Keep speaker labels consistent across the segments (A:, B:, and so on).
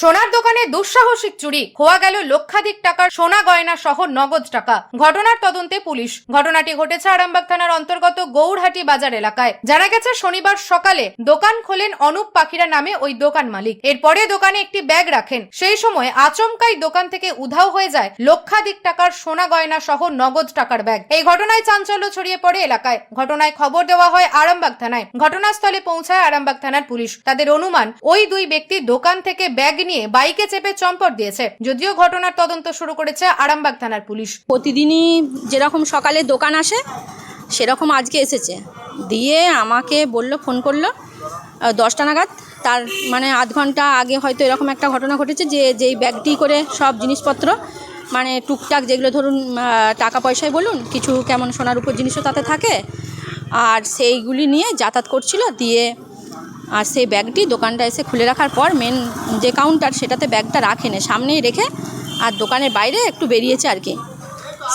A: সোনার দোকানে দুঃসাহসিক চুরি, খোয়া গেল লক্ষাধিক টাকার সোনা গয়না সহ নগদ টাকা। ঘটনার তদন্তে পুলিশ। ঘটনাটি ঘটেছে আরামবাগ থানার অন্তর্গত গৌরহাটি বাজার এলাকায়। জানা গেছে, শনিবার সকালে দোকান খোলেন অনুপ পাখিরা নামে ওই দোকান মালিক। এরপরে দোকানে একটি ব্যাগ রাখেন। সেই সময় আচমকাই দোকান থেকে উধাও হয়ে যায় লক্ষাধিক টাকার সোনা গয়না সহ নগদ টাকার ব্যাগ। এই ঘটনায় চাঞ্চল্য ছড়িয়ে পড়ে এলাকায়। ঘটনায় খবর দেওয়া হয় আরামবাগ থানায়। ঘটনাস্থলে পৌঁছায় আরামবাগ থানার পুলিশ। তাদের অনুমান, ওই দুই ব্যক্তি দোকান থেকে ব্যাগ নিয়ে বাইকে চেপে চম্পট দিয়েছে। যদিও ঘটনার তদন্ত শুরু করেছে আরামবাগ থানার পুলিশ।
B: প্রতিদিনই যেরকম সকালে দোকান আসে, সেরকম আজকে এসেছে। দিয়ে আমাকে বলল, ফোন করল দশটা নাগাদ। তার মানে আধ ঘণ্টা আগে হয়তো এরকম একটা ঘটনা ঘটেছে যে, যেই ব্যাগটি করে সব জিনিসপত্র মানে টুকটাক যেগুলো ধরুন টাকা পয়সায় বলুন, কিছু কেমন সোনার উপর জিনিসও তাতে থাকে। আর সেইগুলি নিয়ে যাতায়াত করছিল, দিয়ে আর সেই ব্যাগটি দোকানটা এসে খুলে রাখার পর মেন যে কাউন্টার সেটাতে ব্যাগটা রাখেনি সামনেই রেখে আর দোকানের বাইরে একটু বেরিয়েছে আর কি।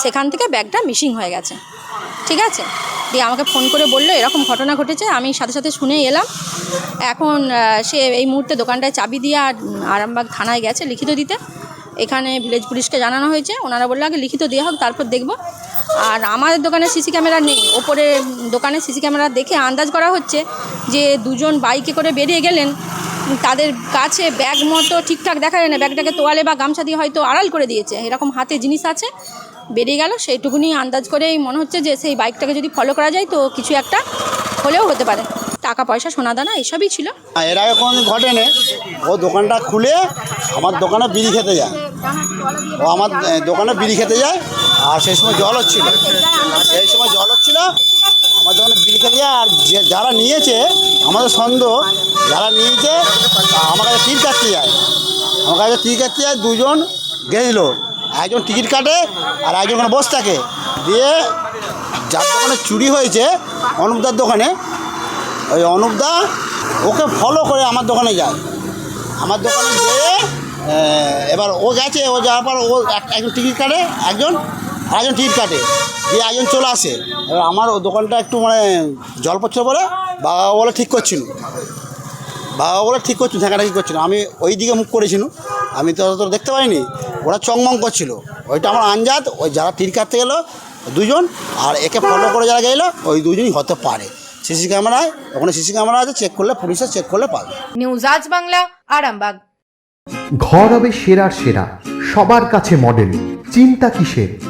B: সেখান থেকে ব্যাগটা মিসিং হয়ে গেছে। ঠিক আছে? দিয়ে আমাকে ফোন করে বলল, এরকম ঘটনা ঘটেছে, আমি সাথে সাথে শুনে এলাম। এখন সে এই মুহূর্তে দোকানটায় চাবি দিয়ে আর আরামবাগ থানায় গেছে লিখিত দিতে। এখানে ভিলেজ পুলিশকে জানানো হয়েছে। ওনারা বলল, আগে লিখিত দেওয়া হোক, তারপর দেখব। আর আমাদের দোকানে সিসি ক্যামেরা নেই। ওপরে দোকানে সিসি ক্যামেরা দেখে আন্দাজ করা হচ্ছে যে দুজন বাইকে করে বেরিয়ে গেলেন। তাদের কাছে ব্যাগ মতো ঠিকঠাক দেখা যায় না। ব্যাগটাকে তোয়ালে বা গামছা দিয়ে হয়তো আড়াল করে দিয়েছে। এরকম হাতে জিনিস আছে। বেরিয়ে গেল। সেইটুকুনি আন্দাজ করেই মনে হচ্ছে যে সেই বাইকটাকে যদি ফলো করা যায় তো কিছু একটা হলেও হতে পারে। টাকা পয়সা সোনা দানা এসবই ছিল।
C: না, এর আগে কোনোদিন ঘটেনি। ও দোকানটা খুলে আমার দোকানে বিড়ি খেতে যায়। ও আমার দোকানে বিড়ি খেতে যায়। আর সেই সময় জল হচ্ছিল। সেই সময় জল হচ্ছিল। আমার দোকানে বিড়ি খেতে আর যে যারা নিয়েছে আমাদের সন্দেহ যারা নিয়েছে আমার কাছে তীর কাটতে যায়। আমার কাছে তীর কাটতে যায় দুজন গেছিল একজন টিকিট কাটে আর একজন ওখানে বসে থাকে। দিয়ে যার দোকানে চুরি হয়েছে অনুপদার দোকানে ওই অনুপদা ওকে ফলো করে আমার দোকানে যায়। আমার দোকানে যেয়ে আহ, এবার ও গেছে ও যাওয়ার পর ও এক- একজন টিকিট কাটে একজন আরেকজন টিকিট কাটে দিয়ে একজন চলে আসে এবার আমার ও দোকানটা একটু মানে জল পড়ছে বলে বাবা বলে ঠিক করছিল। বাবা বলে ঠিক করছিল ঠেকাটা ঠিক করছিল। আমি ওই দিকে মুখ করেছিল। আমি তো অত দেখতে পাইনি। ওরা চংমং করছিল। ওইটা আমার আঞ্জাত ওই যারা টিকিট কাটতে গেলো দুজন আর একে ফলো করে যারা গেলো ওই দুজনই হতে পারে। সিসি ক্যামেরায় ওখানে সিসি ক্যামেরা আছে চেক করলে পুলিশে চেক করলে পাবে।
A: নিউজ আজ বাংলা আরামবাগ।
D: ঘর হবে সেরার সেরা সবার কাছে মডেল চিন্তা কিসের?